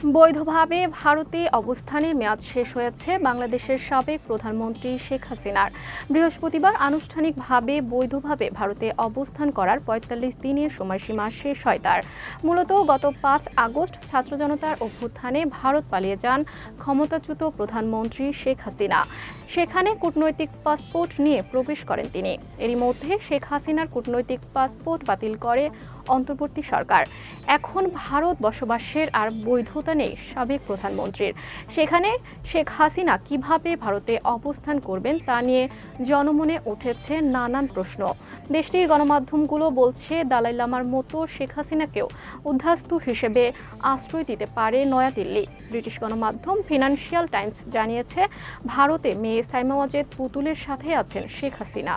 বৈধভাবে ভারতে অবস্থানের মেয়াদ শেষ হয়েছে বাংলাদেশের সাবেক প্রধানমন্ত্রী শেখ হাসিনার। বৃহস্পতিবার আনুষ্ঠানিকভাবে বৈধভাবে ভারতে অবস্থান করার পঁয়তাল্লিশ দিনের সময়সীমা শেষ হয় তার। মূলত গত পাঁচ আগস্ট ছাত্র জনতার অভ্যুত্থানে ভারত পালিয়ে যান ক্ষমতাচ্যুত প্রধানমন্ত্রী শেখ হাসিনা। সেখানে কূটনৈতিক পাসপোর্ট নিয়ে প্রবেশ করেন তিনি। এরই মধ্যে শেখ হাসিনার কূটনৈতিক পাসপোর্ট বাতিল করে অন্তর্বর্তী সরকার। এখন ভারত বসবাসের আর বৈধতা নেই সাবেক প্রধানমন্ত্রীর। সেখানে শেখ হাসিনা কীভাবে ভারতে অবস্থান করবেন তা নিয়ে জনমনে উঠেছে নানান প্রশ্ন। দেশটির গণমাধ্যমগুলো বলছে, দালাই লামার মতো শেখ হাসিনাকেও উদ্ধাস্তু হিসেবে আশ্রয় দিতে পারে নয়াদিল্লি। ব্রিটিশ গণমাধ্যম ফিনান্সিয়াল টাইমস জানিয়েছে, ভারতে মেয়ে সাইমা ওয়াজেদ পুতুলের সাথে আছেন শেখ হাসিনা।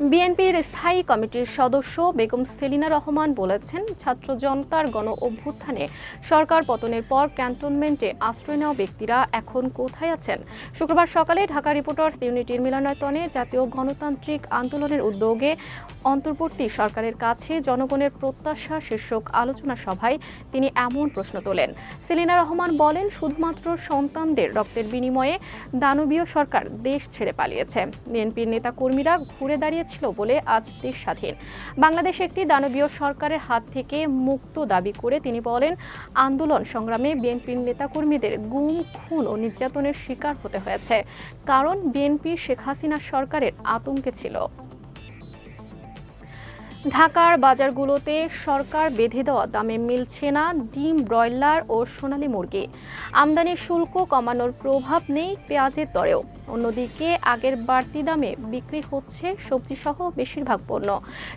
বিএনপির স্থায়ী কমিটির সদস্য বেগম সেলিনা রহমান বলেছেন, ছাত্র জনতার গণ অভ্যুত্থানে সরকার পতনের পর ক্যান্টনমেন্টে আশ্রয় নেওয়া ব্যক্তিরা এখন কোথায় আছেন? শুক্রবার সকালে ঢাকা রিপোর্টার্স ইউনিটির মিলনায়তনে জাতীয় গণতান্ত্রিক আন্দোলনের উদ্যোগে অন্তর্বর্তী সরকারের কাছে জনগণের প্রত্যাশা শীর্ষক আলোচনা সভায় তিনি এমন প্রশ্ন তোলেন। সেলিনা রহমান বলেন, শুধুমাত্র সন্তানদের রক্তের বিনিময়ে দানবীয় সরকার দেশ ছেড়ে পালিয়েছে। বিএনপির নেতাকর্মীরা ঘুরে দাঁড়িয়েছিল বলে আজ দেশ স্বাধীন। বাংলাদেশ একটি দানবীয় সরকারের হাত থেকে মুক্ত দাবি করে তিনি বলেন, আন্দোলন সংগ্রামে বিএনপির নেতাকর্মীদের গুম, খুন ও নির্যাতনের শিকার হতে হয়েছে, কারণ বিএনপি শেখ হাসিনা সরকারের আতঙ্কে ছিল। ঢাকার বাজারগুলোতে সরকার বেঁধে দেওয়া দামে মিলছে না ডিম, ব্রয়লার ও সোনালী মুরগি। আমদানি শুল্ক কমানোর প্রভাব নেই পেঁয়াজের দরেও। অন্যদিকে আগের বাড়তি দামে বিক্রি হচ্ছে সবজিসহ বেশিরভাগ পণ্য।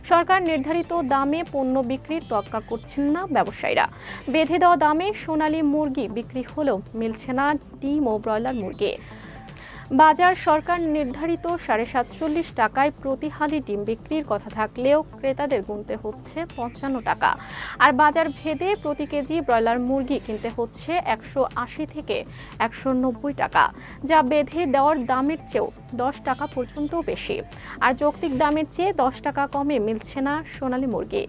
সরকার নির্ধারিত দামে পণ্য বিক্রির তোয়াক্কা করছেন না ব্যবসায়ীরা। বেঁধে দেওয়া দামে সোনালী মুরগি বিক্রি হলেও মিলছে না ডিম ও ব্রয়লার মুরগি। বাজার সরকার নির্ধারিত সাড়ে সাতচল্লিশ টাকায় প্রতি হালি ডিম বিক্রির কথা থাকলেও ক্রেতাদের গুনতে হচ্ছে পঞ্চান্ন টাকা। আর বাজার ভেদে প্রতি কেজি ব্রয়লার মুরগি কিনতে হচ্ছে একশো আশি থেকে একশো নব্বই টাকা, যা বেঁধে দেওয়ার দামের চেয়েও দশ টাকা পর্যন্ত বেশি। আর যৌক্তিক দামের চেয়ে দশ টাকা কমে মিলছে না সোনালী মুরগি।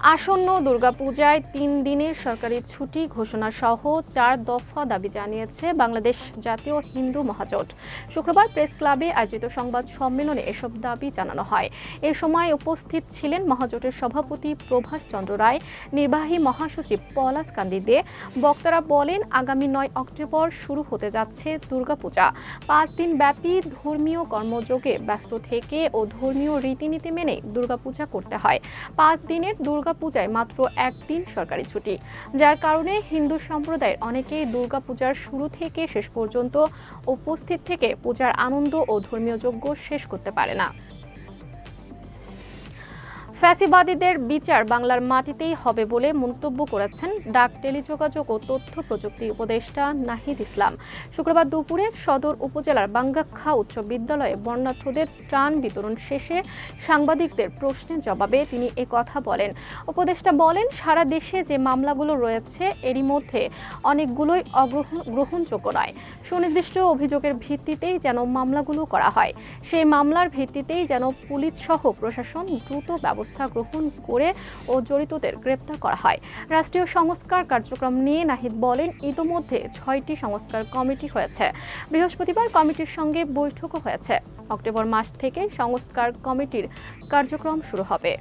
আসন্ন দুর্গাপূজায় তিন দিনের সরকারি ছুটি ঘোষণা সহ চার দফা দাবি জানিয়েছে বাংলাদেশ জাতীয় হিন্দু মহাজোট। শুক্রবার প্রেস ক্লাবে আয়োজিত সংবাদ সম্মেলনে এসব দাবি জানানো হয়। এ সময় উপস্থিত ছিলেন মহাজোটের সভাপতি প্রভাস চন্দ্র রায়, নির্বাহী মহাসচিব পলাশ কান্দি দে বক্তারা বলেন, আগামী নয় অক্টোবর শুরু হতে যাচ্ছে দুর্গাপূজা। পাঁচ দিন ব্যাপী ধর্মীয় কর্মযোগে ব্যস্ত থেকে ও ধর্মীয় রীতিনীতি মেনে দুর্গাপূজা করতে হয়। পাঁচ দিনের দুর্গা দুর্গাপূজায় মাত্র একদিন সরকারি ছুটি, যার কারণে হিন্দু সম্প্রদায়ের অনেকেই দুর্গাপূজার শুরু থেকে শেষ পর্যন্ত উপস্থিত থেকে পূজার আনন্দ ও ধর্মীয় যজ্ঞ শেষ করতে পারে না। ফ্যাসিবাদীদের বিচার বাংলার মাটিতেই হবে বলে মন্তব্য করেছেন ডাক, টেলিযোগাযোগ ও তথ্য প্রযুক্তি উপদেষ্টা নাহিদ ইসলাম। শুক্রবার দুপুরে সদর উপজেলার বাঙ্গাক্ষা উচ্চ বিদ্যালয়ে বর্ণার্থদের ত্রাণ বিতরণ শেষে সাংবাদিকদের প্রশ্নের জবাবে তিনি এ কথা বলেন। উপদেষ্টা বলেন, সারা দেশে যে মামলাগুলো রয়েছে, এরই মধ্যে অনেকগুলোই অগ্রহণ গ্রহণযোগ্য নয়। সুনির্দিষ্ট অভিযোগের ভিত্তিতেই যেন মামলাগুলো করা হয়। সেই মামলার ভিত্তিতেই যেন পুলিশ সহ প্রশাসন দ্রুত ব্যবস্থা ব্যবস্থা গ্রহণ করে ও জড়িতদের গ্রেপ্তার করা হয়। রাষ্ট্রীয় সংস্কার কার্যক্রম নিয়ে নাহিদ বলেন, ইতোমধ্যে ছয়টি সংস্কার কমিটি হয়েছে। বৃহস্পতিবার কমিটির সঙ্গে বৈঠকও হয়েছে। অক্টোবর মাস থেকে সংস্কার কমিটির কার্যক্রম শুরু হবে।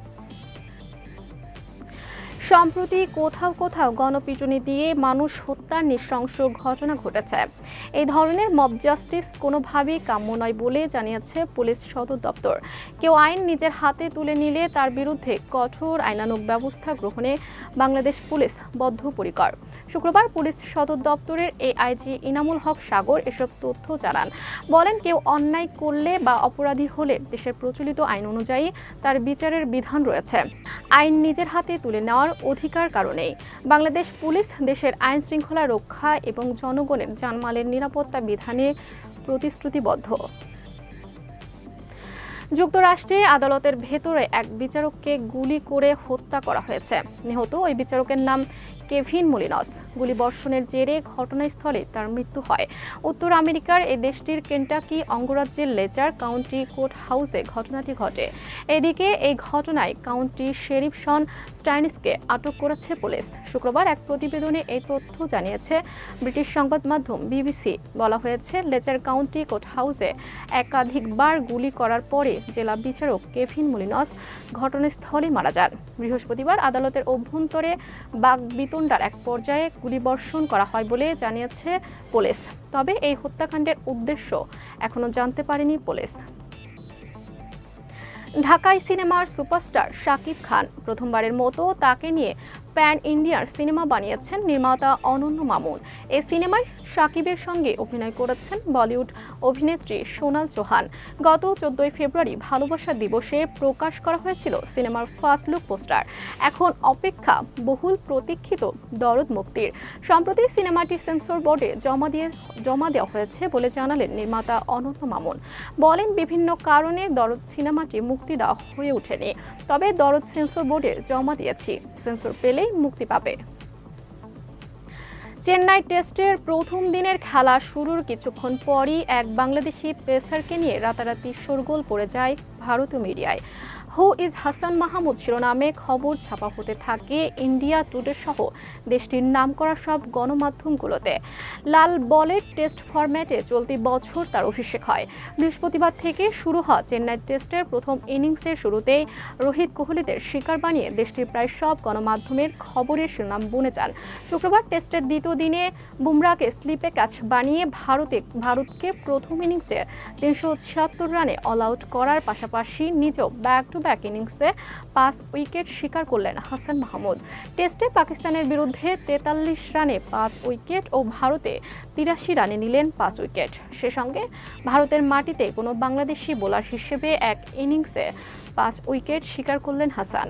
সম্প্রতি কোথাও কোথাও গণপিটুনি দিয়ে মানুষ হত্যার নৃশংস ঘটনা ঘটেছে। এই ধরনের মব জাস্টিস কোনোভাবেই কাম্য নয় বলে জানিয়েছে পুলিশ সদর দপ্তর। কেউ আইন নিজের হাতে তুলে নিলে তার বিরুদ্ধে কঠোর আইনানুগ ব্যবস্থা গ্রহণে বাংলাদেশ পুলিশ বদ্ধপরিকর। শুক্রবার পুলিশ সদর দপ্তরের এআইজি ইনামুল হক সাগর এসব তথ্য জানান। বলেন, কেউ অন্যায় করলে বা অপরাধী হলে দেশের প্রচলিত আইন অনুযায়ী তার বিচারের বিধান রয়েছে। আইন নিজের হাতে তুলে নেওয়ার অধিকার কারণে বাংলাদেশ পুলিশ দেশের আইন শৃঙ্খলা রক্ষা এবং জনগণের জানমালের নিরাপত্তা বিধানে প্রতিশ্রুতিবদ্ধ। যুক্তরাষ্ট্রে আদালতের ভেতরে এক বিচারককে গুলি করে হত্যা করা হয়েছে। নিহত ওই বিচারকের নাম কেভিন মুলিনস। গুলিবর্ষণের জেরে ঘটনাস্থলে তার মৃত্যু হয়। উত্তর আমেরিকার এই দেশটির কেন্টাকি অঙ্গরাজ্যের লেজার কাউন্টি কোর্ট হাউসে ঘটনাটি ঘটে। এদিকে এই ঘটনায় কাউন্টি শেরিফ শন স্টাইনিসকে আটক করেছে পুলিশ। শুক্রবার এক প্রতিবেদনে এই তথ্য জানিয়েছে। ব্রিটিশ সংবাদ মাধ্যম বিবিসি বলা হয়েছে, লেজার কাউন্টি কোর্ট হাউসে একাধিকবার গুলি করার পরে জেলা বিচারক কেভিন মুলিনস ঘটনাস্থলে মারা যান। বৃহস্পতিবার আদালতের অভ্যন্তরে বাক বিতণ্ডার এক পর্যায়ে গুলিবর্ষণ করা হয় বলে জানিয়েছে পুলিশ। তবে এই হত্যাকাণ্ডের উদ্দেশ্য এখনও জানতে পারেনি পুলিশ। ঢাকায় সিনেমার সুপারস্টার শাকিব খান প্রথমবারের মতো তাকে নিয়ে প্যান ইন্ডিয়ার সিনেমা বানিয়েছেন নির্মাতা অনন্য মামুন। এই সিনেমায় সাকিবের সঙ্গে অভিনয় করেছেন বলিউড অভিনেত্রী সোনাল চৌহান। গত চোদ্দই ফেব্রুয়ারি ভালোবাসা দিবসে প্রকাশ করা হয়েছিল সিনেমার ফার্স্ট লুক পোস্টার। এখন অপেক্ষা বহুল প্রতীক্ষিত দরদ মুক্তির। সম্প্রতি সিনেমাটি সেন্সর বোর্ডে জমা দিয়ে, জমা দেওয়া হয়েছে বলে জানালেন নির্মাতা অনন্য মামুন। বলেন, বিভিন্ন কারণে দরদ সিনেমাটি মুক্তি দেওয়া হয়ে ওঠেনি। তবে দরদ সেন্সর বোর্ডে জমা দিয়েছি। সেন্সর পেলেই মুক্তি পাবে। চেন্নাই টেস্টের প্রথম দিনের খেলা শুরুর কিছুক্ষণ পরই এক বাংলাদেশি পেসারকে নিয়ে রাতারাতি শোরগোল পড়ে যায় ভারতীয় মিডিয়ায়। হু ইজ হাসান মাহমুদ শিরোনামে খবর ছাপা হতে থাকে ইন্ডিয়া টুডে সহ দেশটির নামকরা সব গণমাধ্যমগুলোতে। লাল বলের টেস্ট ফরম্যাটে চলতি বছর তার অভিষেক হয়। বৃহস্পতিবার থেকে শুরু হওয়া চেন্নাই টেস্টের প্রথম ইনিংসের শুরুতেই রোহিত কোহলিদের শিকার বানিয়ে দেশটির প্রায় সব গণমাধ্যমের খবরের শিরোনাম বুনে যান। শুক্রবার টেস্টের দ্বিতীয় দিনে বুমরাকে স্লিপে ক্যাচ বানিয়ে ভারতে, ভারতকে প্রথম ইনিংসে তিনশো ছিয়াত্তর রানে অল আউট করার পাশাপাশি নিজেও ব্যাক টু ব্যাক ইনিংসে পাঁচ উইকেট শিকার করলেন হাসান মাহমুদ। টেস্টে পাকিস্তানের বিরুদ্ধে তেতাল্লিশ রানে পাঁচ উইকেট ও ভারতে তিরাশি রানে নিলেন পাঁচ উইকেট। সে সঙ্গে ভারতের মাটিতে কোনো বাংলাদেশি বোলার হিসেবে এক ইনিংসে পাঁচ উইকেট শিকার করলেন হাসান।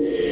Yeah.